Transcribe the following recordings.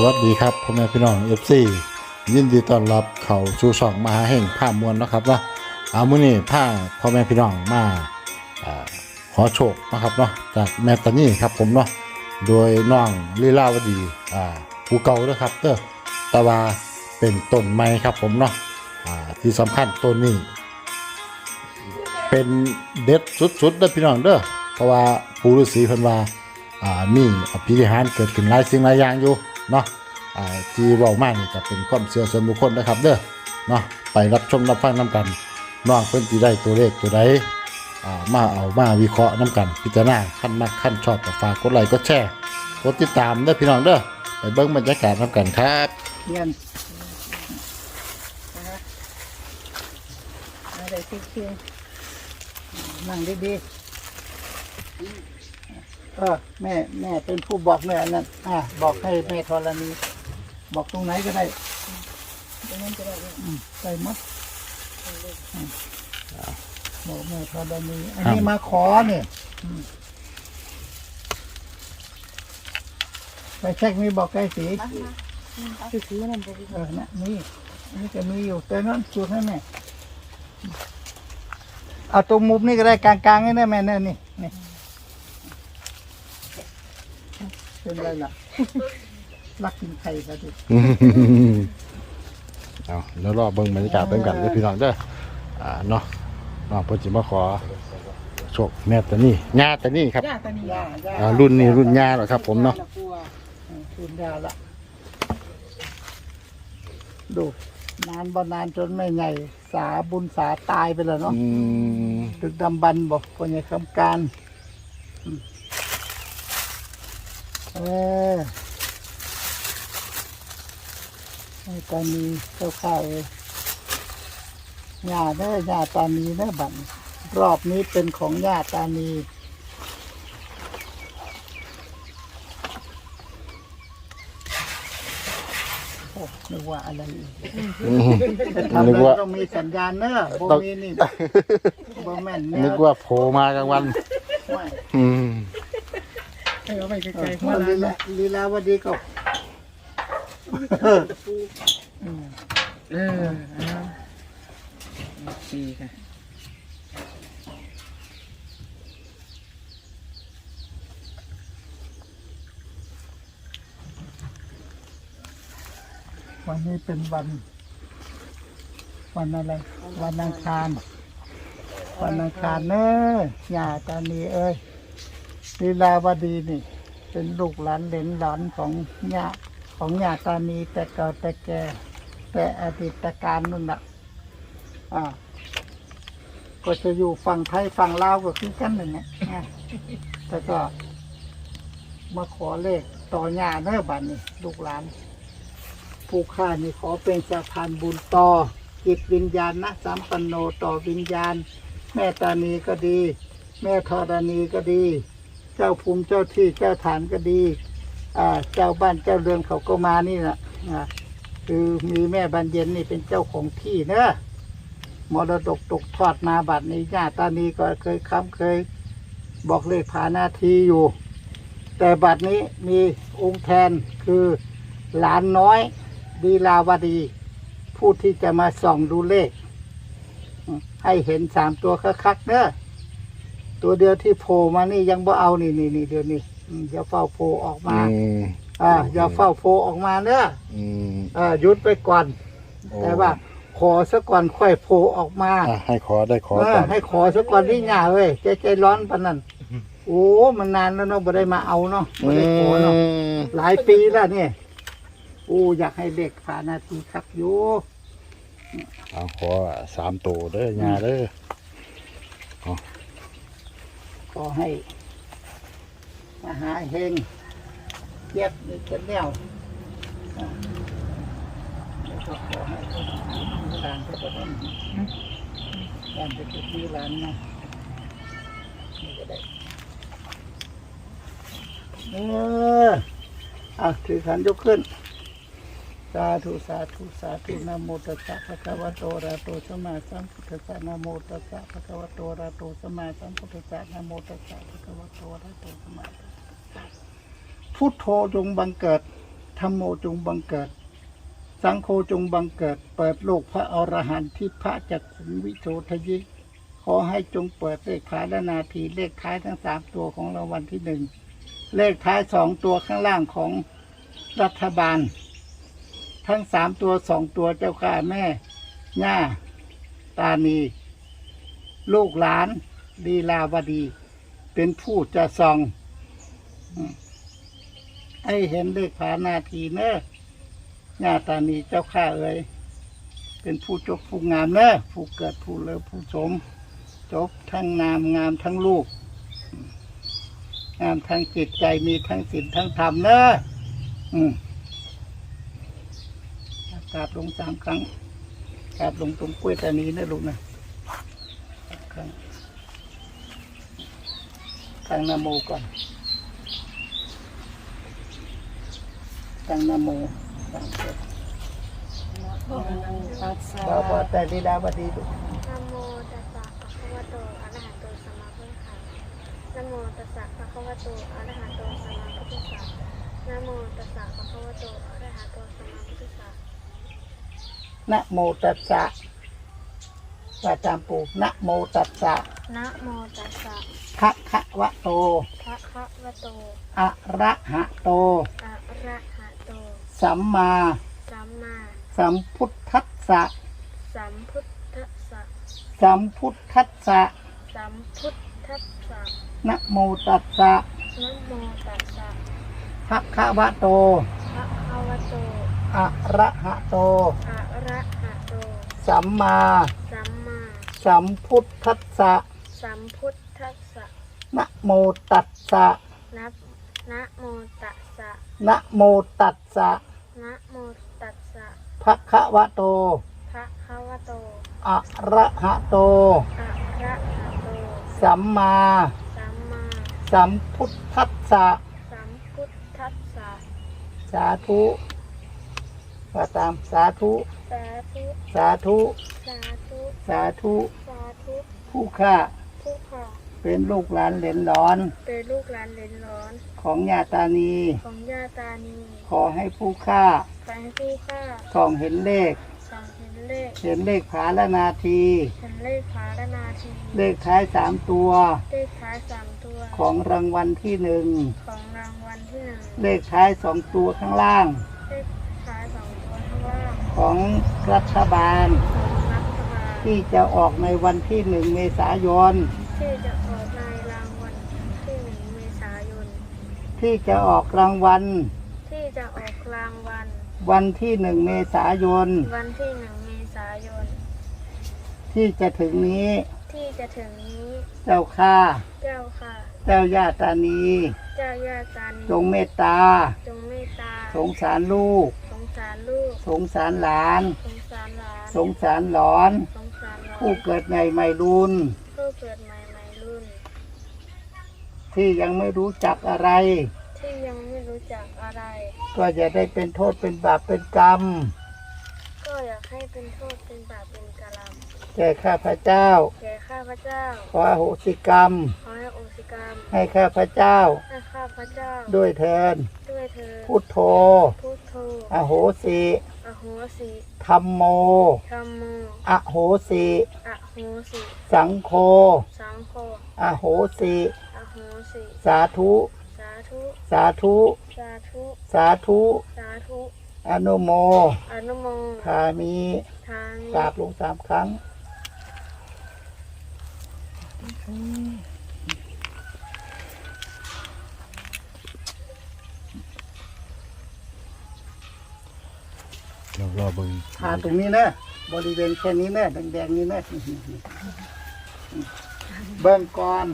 สวัสดีครับพ่อแม่พี่น้องเอฟซียินดีต้อนรับเข้าสู่ช่องมหาแห่งภาพมวลนะครับว่าเอามื้อนี้พาพ่อแม่พี่น้องมาอขอโชคนะครับเนาะจากแม่ตานี่ครับผมเนาะโดยน้องลีลาวดีอ่าผู้เก่าเด้อครับเด้อตะวาเป็นต้นไม้ครับผมเนาะที่สำคัญต้นนี้ เป็นเด็ดสุดๆเด้อพี่น้องเด้อเพราะว่าปู่ฤาษีเพิ่นว่าอ่ามีอภินิหารเกิดขึ้นหลายสิ่งหลายอย่างอยู่ เนาะอ่าที่เว้ามานี่ก็เป็นความเชื่อส่วนบุคคลนะครับเด้อเนาะไปรับชมรับฟังนํกันน้องเพิ่นสิได้ตัวเลขตัวใดอ่ามาเอามาวิเคราะห์นํกัน พิจารณาขั้นมักขั้นชอบก็ฝากกดไลค์กดแชร์กดติดตามเด้อพี่น้องเด้อไปเบิ่งบรรยากาศนํกันครับเงินอะไรเคียงๆนั่งดีๆ เออแม่แม่เป็นผู้บอกแม่นั่นอะบอกให้แม่ธรณีบอกตรงไหนก็ได้ตรงนั้นก็ได้อืมใส่มัดอืมบอกแม่ธรณีอันนี้มาขอเนี่ยอืมไปเช็คมีบอกไก่สีคือคือนั่นบ่เออนะมีอันนี้ก็มีอยู่แต่นั้นจุดให้แม่เอาตรงมุมนี่ก็ได้กลางๆนี่นะแม่เนี่ยนี่นี่ เป็นไรล่ะ รักกินไข่ซะดิเอาแล้วรอเบิ่งบรรยากาศเบิ่งกันเด้อพี่น้องเด้ออ่าเนาะน้องเพิ่นสิมาขอโชคแม่ตานี่ญาตานี่ครับย่าตานีย่าย่าอ่ารุ่นนี้รุ่นญาเหรอครับ ผมเนาะคืนยาละ ดู นานบ่นานจนไม่ใหญ่สาบุญสาตายไปแล้วเนาะอืมดึกดำบรรพ์บอกคนใหญ่คำการอืม เออให้ตานีเข้าข้าวเลยญาเด้อญาตานีเด้อบันรอบนี้เป็นของญาตานีโอ้นึกว่าอะไรอีกจะทำนึกแล้วว่าต้องมีสัญญาณเนอะโบต้องมีนี่โบแม่นแนนึกว่าโผล่มากลางวัน ไม่อืม ให้เอาไปไกเอลอๆหัวลีล้าลานลีลาวดีก็เออเอาโอเคค่ะวันนี้เป็นวัน วันอะไร วันอังคาร วันอังคารเนอะย่าตานีเอ้ย ลีลาวดีนี่ เป็นลูกหลานเหลนหลานของย่าของย่าตานีแต่เก่าแต่แก่แต่อดีตการนั่นแหละอ่าก็จะอยู่ฝั่งไทยฝั่งลาวก็คือกันนั่นแหละอะแต่ก็มาขอเลขต่อญาเนอบัดนี้ลูกหลาน ผู้ข้านี่ขอเป็นสะพานบุญต่อจิตวิญญาณนะสัมปันโนต่อวิญญาณ แม่ตานีก็ดี แม่ธรณีก็ดี เจ้าภูมิเจ้าที่เจ้าฐานก็ดี อ่า เจ้าบ้านเจ้าเรือนเขาก็มานี่นะอ่าคือมีแม่บานเย็นนี่เป็นเจ้าของที่เนอะมรดกตกทอดมาบัดนี้ญาติตานีก็เคยค้ำเคย บอกเลขผานาทีอยู่ แต่บัดนี้มีองค์แทนคือหลานน้อยดีลาวดี ผู้ที่จะมาส่องดูเลข ให้เห็นสามตัวคักๆเนอะ ตัวเดียวที่โผล่มานี่ยังบ่เอานี่นี่นี่เดี๋ยวนี้อืมอย่าเฝ้าโผล่ออกมา อืมอ่า อย่าเฝ้าโผล่ออกมาเนอะอืมอ่าหยุดไปก่อน โอ้แต่ว่า ขอซะก่อนค่อยโผล่ออกมาอะให้ขอได้ขอเออก่อนให้ขอซะก่อนที่หน้าเว้ยใจใจร้อนปานนั้นโอ้มันนานแล้วเนาะบ่ได้มาเอาเนาะบ่อืได้ขอเนาะมหลายปีแล้วเนี่ยโอ้อยากให้เด็กผ่านนาทีครับอยู่เอาขอสามตัวเด้อญาเด้อขอ ให้มาหาเฮงเจ็บนี่เป็นแนวแล้วก็ขอให้หลานก็จะต้องหลานจะเป็นมีหลานนะนี่ก็ได้เออเอาถือขันยกขึ้น สาธุสาธุสาธุนะโมตัสสะภะคะวะโตอะระหะโตสัมมาสัมพุทธัสสะนะโมตัสสะภะคะวะโตอะระหะโตสัมมาสัมพุทธัสสะนะโมตัสสะภะคะวะโตอะระหะโตสัมมาสัมพุทธัสสะพุทโธจงบังเกิดธรรมโมจงบังเกิด สังโฆจงบังเกิด เปิดโลกพระอรหันต์ที่พระจักขุงวิโสทยิ ขอให้จงเปิดเลขท้ายและนาทีเลขท้ายทั้งสามตัวของรางวัลที่หนึ่งเลขท้ายสองตัวข้างล่างของรัฐบาล ทั้งสามตัวสองตัวเจ้าข้าแม่ย่าตานี ลูกหลานลีลาวดี เป็นผู้จะส่องให้เห็นเลขผานาทีเนอะย่าตานีเจ้าข้าเอ๋ยเป็นผู้จบผู้งามเนอะผู้เกิดผู้เลอผู้สม จบทั้งนามงามทั้งลูก งามทั้งจิตใจมีทั้งศีลทั้งธรรมเนอะอืม กราบลงสามครั้งกราบลงตรงกล้วยตานี้นะลูกนะครั้งตั้งนะโมก่อนตั้งนะโมสามจบตัสสะบาบาแต่ลีลาวดีลูกนะโมตัสสะภะคะวะโตอะระหะโตสัมมาสัมพุทธัสสะนะโมตัสสะภะคะวะโตอะระหะโตสัมมาสัมพุทธัสสะนะโมตัสสะภะคะวะโตอะระหะโตสัมมาสัมพุทธัสสะ นะโมตัสสะว่าตามปู่นะโมตัสสะนะโมตัสสะภะคะวะโตภะคะวะโตอะระหะโต อะระหะโต สัมมาสัมมาสัมพุทธัสสะสัมพุทธัสสะสัมพุทธัสสะสัมพุทธัสสะนะโมตัสสะนะโมตัสสะภะคะวะโตภะคะวะโต อะระหะโต อะระหะโต สัมมาสัมมา สัมพุทธัสสะสัมพุทธัสสะนะโมตัสสะนะนะโมตัสสะนะโมตัสสะนะโมตัสสะภะคะวะโตพระคะวะโต อะระหะโต อะระหะโต สัมมา สัมมา สัมพุทธัสสะสัมพุทธัสสะสาธุ ว่าตามสาธุ สาธุสาธุ สาธุสาธุ สาธุผู้ข้าผู้ค่ะเป็นลูกหลานเหลนหลอนเป็นลูกหลานเหลนร้อนของญาตานี ของย่าตานีขอให้ผู้ข้าขอให้ผู้ฆ่าส่องเห็นเลขสั่งเห็นเลขเห็นเลขผาและนาที เห็นเลขผาและนาทีเลขท้ายสามตัว เลขท้ายสามตัวของรางวัลที่หนึ่งของรางวัลที่หนึ่งเลขท้ายสองตัวข้างล่าง เลข ของรัฐบาลของรัฐบาล ที่จะออกในวันที่หนึ่งเมษายน ที่จะออกในรางวัลที่หนึ่งเมษายน ที่จะออกรางวัล ที่จะออกรางวัล วันที่หนึ่งเมษายน วันที่หนึ่งเมษายน ที่จะถึงนี้ ที่จะถึงนี้ เจ้าข้าเจ้าค่ะ เจ้าย่าตานี เจ้าย่าตานี จงเมตตา จงเมตตา สงสารลูก สงสารลูก สงสารหลาน สงสารหลาน สงสารหลอน สงสารหลานผู้เกิดในไม่รุนผู้เกิดใหม่ใหม่รุ่น ที่ยังไม่รู้จักอะไร ที่ยังไม่รู้จักอะไร ก็จะได้เป็นโทษเป็นบาปเป็นกรรม ก็อยากให้เป็นโทษเป็นบาปเป็นกรรมแก่ข้าพเจ้า แก่ข้าพเจ้า ขออโหสิกรรม ขอให้โอสิกรรม ให้ข้าพเจ้า ให้ข้าพเจ้า ด้วยเทินด้วยเธอพุทโธ พุทโธ อโหสิอโหสิธรรมโม ธรรมโมอโหสิ อโหสิสังโฆ สังโฆอโหสิ อโหสิสาธุ สาธุ สาธุ สาธุ สาธุ สาธุ อนุโมอนุโมทามีทามิกราบลงสามครั้ง เรารอเบิ่งทาตรงนี้นะบริเวณแค่นี้นะแดงๆนี้นะเบิ่งก่อน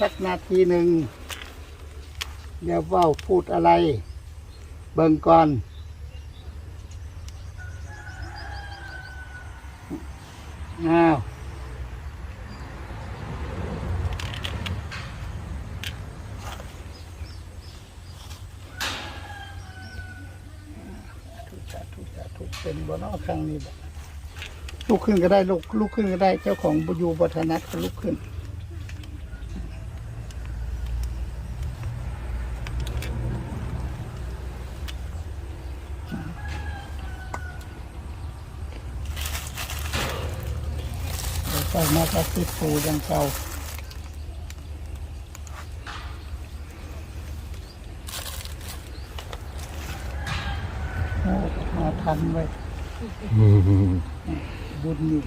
สักนาทีหนึ่งเดี๋ยวว่าพูดอะไร เบิ่งก่อนอ้าว ครั้งนี้ลุกขึ้นก็ได้ลุกลุกขึ้นก็ได้ เจ้าของอยูบัฒนัทก็ลุกขึ้น ใส่มาพลาสติดฟูอยังเก่าโอ้มาทันไว้ ย อืม บุญอยู่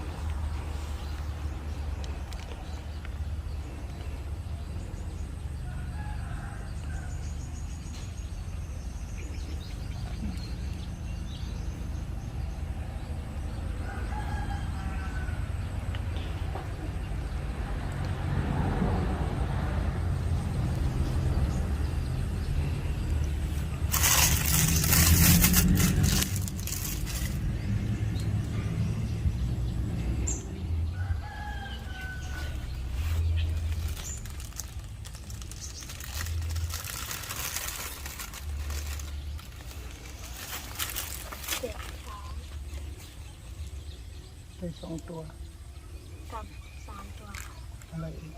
เจ็ดสอง ไป สองตัวกับสามตัวอะไรอีก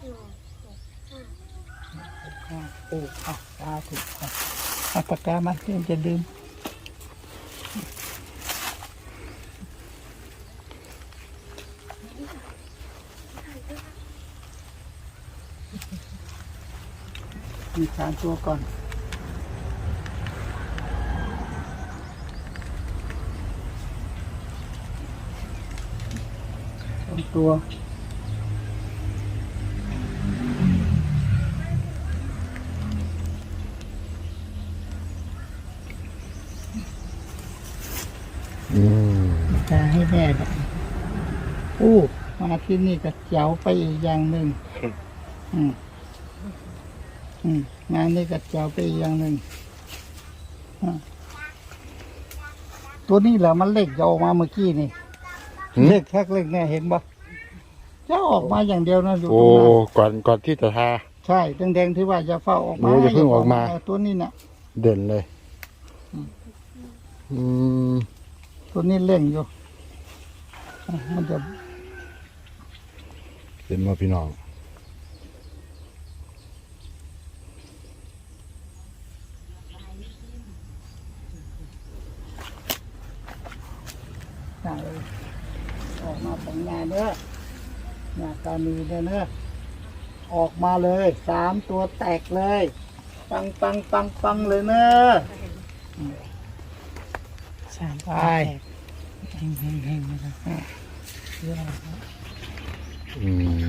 หนึ่งหกห้าอ่าโอ้อะตาถูกอะเอาปากกามาเพื่อนจะดื่มมีสามตัวก่อน สอง ตัว อืมตาให้แม่ดอกโอ้มาที่นี่ก็เจ๋วไปอีกอย่างหนึ่งอืมอืมงานนี้ก็เจ๋วไปอีกอย่างหนึ่งอะตัวนี้แหละมันเล็กจะออกมาเมื่อกี้นี่ เล็กแค่เล็กเนี่ยเห็นบ่ จะออกมาอย่างเดียวนะอยู่ตโอ้รงนั้นก่อนก่อนที่จะทา ใช่แดงๆที่ว่าจะเฝ้าออกมาโอ้อย่าเพิ่งออกมา ตัวนี้น่ะ เด่นเลย อืม ตัวนี้เล่งอยู่อะมันจะเห็นว่าพี่น้องใช่ออกมาของงานเด้อ หน้าตามีเด้อเนอะออกมาเลยสามตัวแตกเลย ปังปังปังปังเลยเนอะสามไปเฮงเฮงเฮงนะครับอืม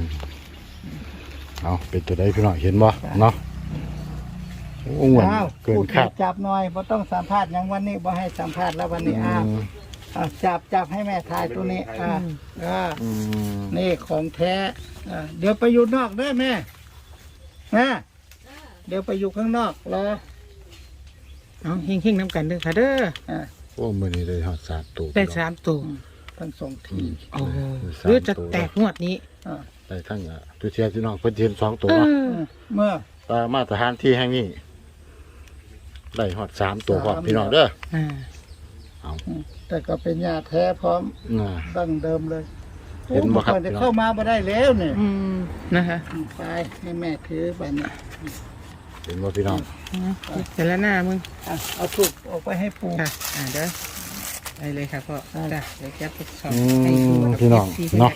เอาเป็นตัวใดพี่น้องเห็นบ่เนาะโอ้เหมือนอ้าวเกินพูดคาดจับหน่อยเพต้องสัมภาษณ์อย่างวันนี้บ่ให้สัมภาษณ์แล้ววันนี้อ้าว อืมอะจับจับให้แม่ถ่ายตัวนี้อ่าอ่าอืมนี่ของแท้อ่าเดี๋ยวไปอยู่นอกเด้อแม่นะเดี๋ยวไปอยู่ข้างนอกรอเอาเฮงเฮงน้ำกันเด้อค่ะเด้ออ่าโอ้มือนี้ได้หอดสามตัวได้สามตัวทั้งสองทีโอ้โหได้สามหรือจะตัวแตกงวดนี้อ่าได้ทั้งอะตัวเชียร์พี่น้องเพิ่นเห็นสองตัวเอเนาะอเมื่อ แต่มาตรฐานที่แห่งนี้ได้หอดสามตัวพร้อมพี่น้องเด้ออ่า แต่ก็เป็นยาแท้พร้อมน่ะ ดั้งเดิมเลยเห็นบ่ครับ โอ้เมื่อก่อนจะเข้ามาบ่ได้แล้วเนี่ยอืมนะคะไปให้แม่ถือไปเนี่ยเห็นบ่พี่น้องแต่ละหน้ามึงอะเอาถูกออกไปให้ปู ค่ะ อ่าเด้อไปเลยค่ะพ่อได้จ้ะเดี๋ยวแก๊ปไปส่องอืให้ดูมกับพี่น้อง FC เนาะ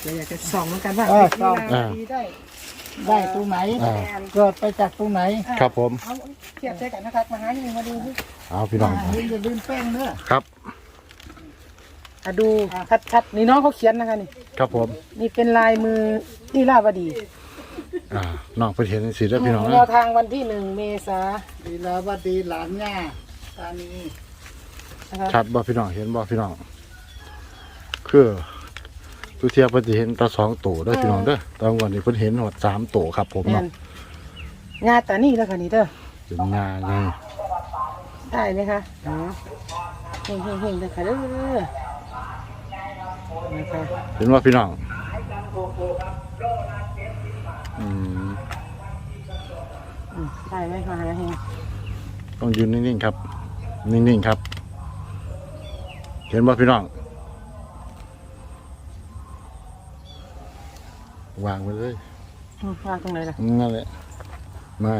เดี๋ยวอยากจะส่องเหมือนกันว่าเออส่องเวลาดีได้ ได้ตรงไหนอ่า เกิดไปจากตรงไหนครับผมเอาเทียบใจกันนะครับมาหาหนึ่งมาดูสิเอาพี่น้องอ่าอย่าลืมแป้งเด้อครับ อะดูชัดๆนี่น้องเขาเขียนนะคะนี่ครับผมนี่เป็นลายมือที่ลาวดีอ่าน้องเพิ่นเห็นสิเด้อพี่น้องแนนะวทางวันที่หนึ่งเมษาดีลาวดีหลานย่าตานีนะคะชัดบ่พี่น้องเห็นบ่พี่น้อง คือ ตัวเทียบเพิ่นสิเห็นแตาสองตัวเด้อพี่น้องเด้อแตอนวันนี้เพิ่นเห็นหอดสามตัวครับผมแม่เนาะนงาตานี่แล้วค่ะนี่เด้อเป็นงาไงได้เลยค่ะอ๋อเฮงเฮงเฮงเลยค่ะเด้อนะคะเห็นว่าพี่น้องอืมอืมได้ไหมมาหาเฮงต้องยืนนิ่งๆครับ นิ่งๆครับ เห็นว่าพี่น้อง วางไปเลยอืมวางตรงไหนล่ะนั่นแหละไม่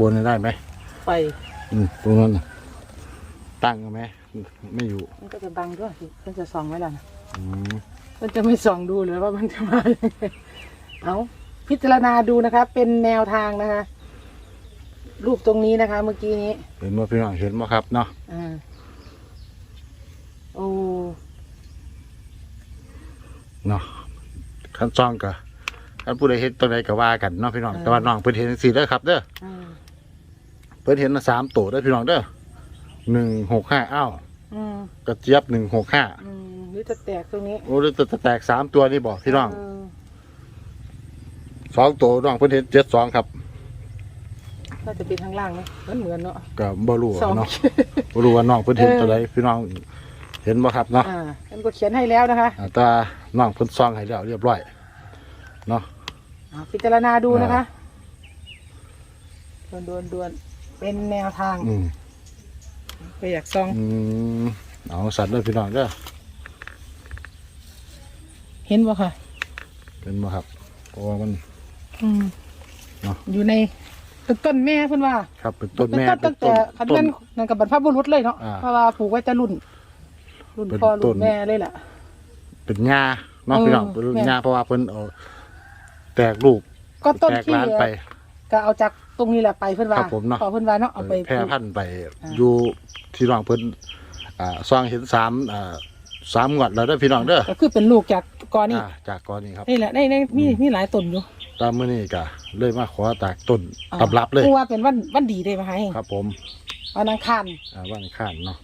บนได้ไหมไฟอืมตรงนั้นน่ะตั้งเอาไหมไม่อยู่ มันก็จะบังด้วยสิก็จะส่องไว้ล่ะนะอืมมันจะไม่ส่องดูหรือว่ามันจะมายังไงเอาพิจารณาดูนะคะ เป็นแนวทางนะคะ รูปตรงนี้นะคะ เมื่อกี้นี้ เห็นบ่พี่น้องเห็นบ่ครับเนาะอ่าโอ้เนาะขั้นซองก็ คันผู้ใดเห็นตัวใดก็ว่ากันเนาะพี่น้อง แต่ว่าน้องเพิ่นเห็นจังซี่เด้อครับเด้ออ่าเพิ่นเห็นมาสามตัวเด้อพี่น้องเด้อหนึ่งหกห้าอ้าวอืมกระเจี๊ยบหนึ่งหกห้าอืมหรือจะแตกตรงนี้โอ้หรือจะแตกสามตัวนี่บอกพี่น้องเสองตัวน้องเพิ่นเห็นเจ็ดสองครับน่าจะเป็นข้างล่างไหมมันเหมือนเนาะ ก็บ่รู้สอง เนาะบ่รู้ว่าน้องเพิ่นเห็นเออตัวใดพี่น้องเห็นบ่ครับเนาะอ่ามันก็เขียนให้แล้วนะคะอ่าแต่น้องเพิ่นซองให้แล้วเรียบร้อย เนาะอ่าพิจารณาดูนะคะดวนดวนดวนเป็นแนวทางอืมไปอยากซอง อืมเอาสัตว์เด้อพี่น้องเด้อเห็นบ่ค่ะเห็นบ่ครับเพราะว่ามัน อืมเนาะ อยู่ในต้นต้นแม่เพิ่นว่าครับเป็นต้นเป็นแม่ต้นตั้งแต่คันต้เป็นนนั่นกับบรรพบุรุษเลยเนาะอ่าเพราะว่าปลูกไว้แต่รุ่น รุ่นเป็นพ่อต้รุ่น นแม่เลยล่ะ เป็นหญ้าเนาะเออพี่น้องเป็นแม่หญ้าเพราะว่าเพิ่นเอา แตกลูกก็ต้นแตกที่ร้านไป ก็เอาจากตรงนี้แหละไปเพิ่นว่าครับผมเนาะพอเพิ่นว่าเนาะเอาไปแพร่พันธุ์ไปอ่าอยู่ที่น้องเพิ่นอ่าซองเห็นสามอ่าสามงวดแล้วเด้อพี่น้องเด้อก็คือเป็นลูกจากกอนี่อ่าจากก่อนนี้ครับ นี่แหละในในมีมีหลายต้นอยู่ ตามมื้อนี้ก็เลยมาขอตากต้นอ่า ตำรับเลยผู้ว่าเป็นวันวันดีได้มาให้ครับ ผมวันอังคารอ่าว่างข้านเนาะ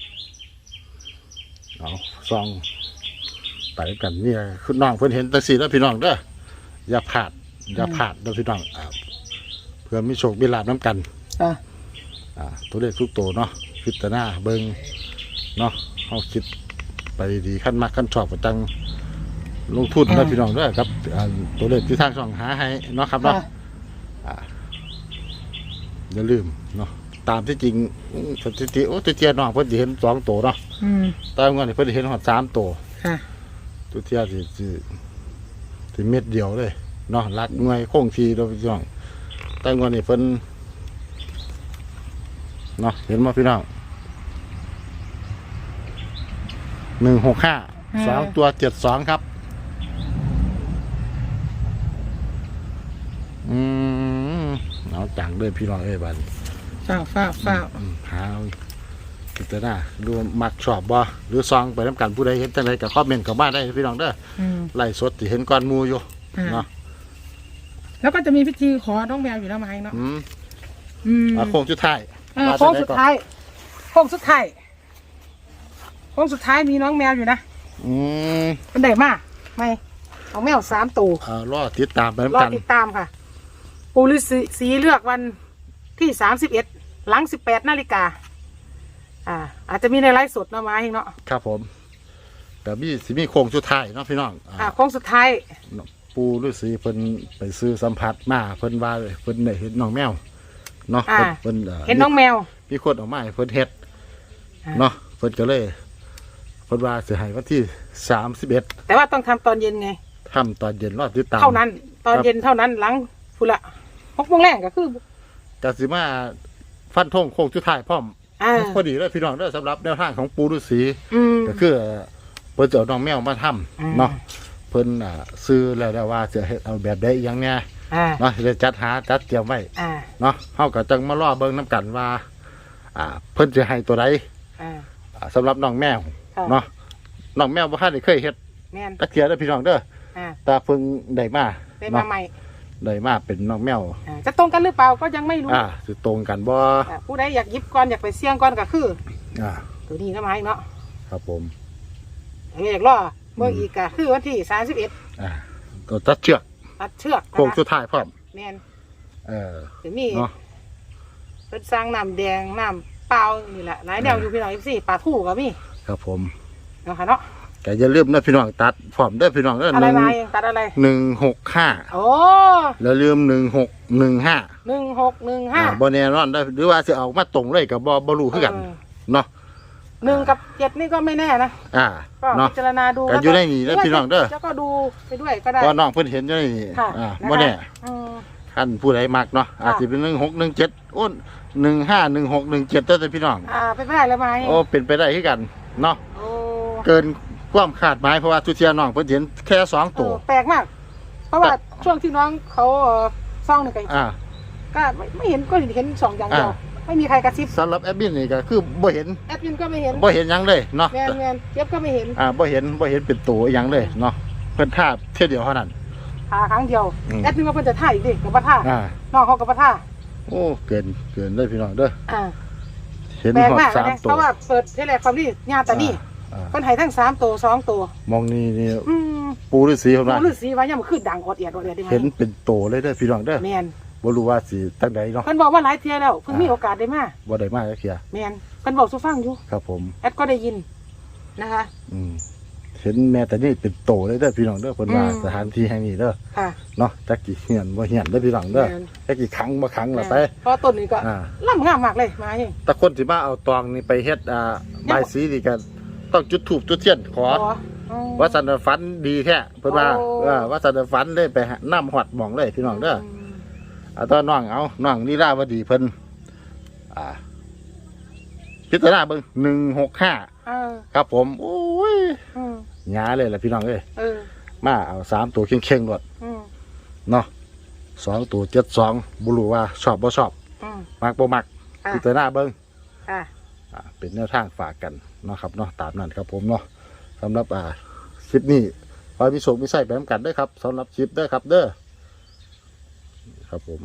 เอาซองไปกันนี่คุณน้องเพิ่นเห็นตังสี่แล้วพี่น้องเด้ออย่าพลาด อย่าพลาดเด้อพี่น้องอ่าเพื่อมีโชคมีลาภน้ำกันอะอ่าตัวเลขทุกตัวเนาะพิจารณาเบิงเนาะเอาคิดไปดีขั้นมากขั้นชอบประจังลงทุนนะพี่น้องเด้อครับอ่าตัวเลขที่ทางช่องหาให้เนาะครับเนาะอะอ่าอย่าลืมเนาะตามที่จริงอืมสถิติโอ้ตัวเทียน้องเพิ่นสิเห็นสองตัวเนาะอืมแต่เงินนี่เพิ่นสิเห็นหอดสามตัวค่ะ ตัวเทียสิสิสิเม็ดเดียวเลย เนาะรักหน่วยโค้งทีเราพี่น้องแต่เงินนี่เพิ่นเนาะเห็นมาพี่น้องหนึ่งหกห้าสองตัวเจ็ดสองครับ อืมเอาจังเลยพี่น้องเอ้ยบัดนฝ้าวฝ้าวฝ้าวอืมหาพิจารณาดูมักชอบบ่หรือซองไปน้ำกันผู้ใดเห็นจังไรกับคอมเมนต์กับมาได้พี่น้องเด้ออืมไล่สดที่เห็นก้อนหมูอยู่อ่า เนาะ แล้วก็จะมีพิธีขอน้องแมวอยู่แล้วมาให้เนาะอืมอืมเอาโค้งจุดท้ายอ่าว่าจะโค้งได้สุดก่อนท้ายโค้งสุดท้ายโค้งสุดท้ายมีน้องแมวอยู่นะอืมเป็นไดมาไม่เอาแมวสามตัวเอารอติดตามไปรอน้ำกันติดตามค่ะ ปูฤาษีสีเลือกวันที่สามสิบเอ็ดหลังสิบแปดนาฬิกาอ่า อาจจะมีในไลฟ์สดเนาะมาให้เนาะครับผมแต่มีสิมีโค้งจุดท้ายเนาะพี่น้องอ่าอ่าโค้งสุดท้าย ปูฤาษีเพิ่นไปซื้อสัมผัสมาเพิ่นว่าเพิ่นได้เห็นน้องแมวเนาะอ่า เพิ่นเพิ่นเห็นน้องแมว มีคนเออกมาให้เพิ่นเฮ็ดอ่า เนาะเพิ่นก็เลยเพิ่นว่าสิให้วันที่สามสิบเอ็ดแต่ว่าต้องทำตอนเย็นไง ทำตอนเย็นรอติดตาม เท่านั้น ตอนครับ เย็นเท่านั้นหลังพุละหกโมงแรกก็คือ กสิมาฟันธงโค้งสุดท้ายพร้อมอ่า พอดีเลยพี่น้องเด้อสำหรับแนวทางของปูฤาษี อืม ก็คือเพิ่นจะเอาน้องแมวมาทำอืมเนาะ เพิ่นอ่าซื้อแล้วแล้วว่าจะเฮ็ดเอาแบบใดอหยังเนี่ยอ่าเนาะจะจัดหาจัดเตรียมไว้อ่าเนาะเฮาก็จังมารอเบิ่งนํกันว่า อ่า เพิ่นจะให้ตัวใดอ่าอ่าสำหรับน้องแมวค่ะเนาะน้องแมวบ่ทันได้เคยเฮ็ดแม่นจักเที่ยเด้อพี่น้องเด้ออ่าแต่เพิ่งได้มาได้มาเนาะใหม่ได้มาเป็นน้องแมว อ่าจะตรงกันหรือเปล่าก็ยังไม่รู้อ่าสิตรงกันบ่อ่าผู้ใดอยากหยิบก่อนอยากไปเสี่ยงก่อนก็คือ อ่า ตัวนี้นะมาให้เนาะครับผม อยากรอ เมื่ออีกก็คือวันที่สามสิบเอ็ดอ่าตัวตัดเชือกตัดเชือกนะโค้งคะสุดท้ายพร้อมแม่นเออจะมีเนาะเป็นสร้างน้ำแดงน้ำเปล่านี่แหละหลายแนวอยู่พี่น้องสิปลาทูก็มีครับผมเนาะค่ะเนาะก็อย่าลืมนะพี่น้องตัดพร้อมเด้อพี่น้องเด้ออะหไรนึ่งมาเองตัดอะไร หนึ่งหกห้าโอ้แล้วลืมหนึ่งหกหนึ่งห้าหนึ่งหกหนึ่งห้า บ่แน่นอนได้อหรือว่าจะเอามาตรงเลยกับบ่บ่รู้คือกันเนาะ หนึ่งกับเจ็ดนี่ก็ไม่แน่นะอ่าก็เนาะ พิจารณาดูกันอยู่ในนี่นะพี่น้องเด้อ แล้วก็ดูไปด้วยก็ได้เพราะน้องเพิ่นเห็นอยู่ในนี่ค่ะอ่านะคะบ่แน่อืมท่านผู้ใดมักเนาะอาจจะเป็นหนึ่งหกหนึ่งเจ็ดอ้นหนึ่งห้าหนึ่งหกหนึ่งเจ็ดเด้อพี่น้อง อ่าไปไม่ได้แล้วไหมโอ้เป็นไปได้คือกันเนาะ โอ้เกินความคาดหมายเพราะว่าทุเทียน้องเพิ่นเห็นแค่สองตัว เออแปลกมาก เพราะว่าช่วงที่น้องเขาเอ่อซ่องหนึ่งไก่อ่า ก็ไม่ไม่เห็นก็เห็นสองอย่างเดียวอ่า ไม่มีใครกระซิบสำหรับแอดมินนี่ก็คือบ่เห็นแอดมินก็ไม่เห็นบ่เห็นหยังเลยเนาะแมนแมนเจี๊ยบก็ไม่เห็นอ่าบ่เห็นบ่เห็นเป็นตัวหยังเลยเนาะเพิ่นท่าเที่ยวเดียวเท่านั้น หาครั้งเดียวอืม แอดมินก็เพิ่นจะท่าอีกดิกับปะท่าอ่า น้องเขากับปะท่าโอ้เกินเกินเลยพี่น้องเด้ออ่าเห็นแปลกหอดมากสามนะตัเพวราะว่าเปิดเทเลความนี่ญาตานี่อ่าเพิ่นให้ทั้งสามตัวสองตัว มองนี่นี่อืมปูฤาษีเพิ่นว่ารู้ฤาษีว่ายังมันคือดังอดเอียดอดเอียดได้ไหมเห็นเป็นโตเลยเด้อพี่น้องเด้อแมน บ่รู้ว่าสิตั้งใดเนาะเพิ่นบอกว่าหลายเที่ยแล้วเพิ่งมีโอกาสได้มาบ่ได้มาจักเที่ยแมนเพิ่นบอกสู้ฟังอยู่ครับผม แอดก็ได้ยินนะคะ อืมเห็นแม่แต่นี่เป็นโตเลยเด้อพี่น้องเด้อเพิ่นว่าอืม สถานที่แห่งนี้เด้อค่ะเนาะจักกี่เหียนบ่เหียนเด้อพี่น้องเด้อแม่นจักกี่ครั้งบ่ครั้งล่ะไป เพราะต้นนี้ก็อ่า ล่ำงามมากเลยมาเอง แต่คนที่มาเอาตองนี่ไปเฮ็ดอ่าบายสีนี่ก็ต้องจุดธูปจุดเทียนขออ๋อว่าสันฝันดีแท้เพิ่นว่าโอ้ เออว่าสันฝันเลยไปหาน้ำหอดหมองเลยพี่น้องเด้ออ่าตอนน้องเอาน้องนี่ล่าวดีเพิ่นอ่า พิจารณาเบิ่งหนึ่งหกห้าเออครับผมโอ้ยอืมหยาเลยล่ะพี่น้องเอ้ยเออมาเอาสามตัวเข่งๆรวดอืมเนาะสองตัวเจ็ดสองบุรู้ว่าชอบบ่ชอบ อืม มักบ่มักอะ พิจารณาเบิ่งอะ อ่าเป็นแนวทางฝากกันเนาะครับเนาะตามนั้นครับผมเนาะสำหรับอ่าคลิปนี้ขอให้มีโชคมีใส่แบบกันเด้อครับสำหรับคลิปเด้อครับเด้อครับผม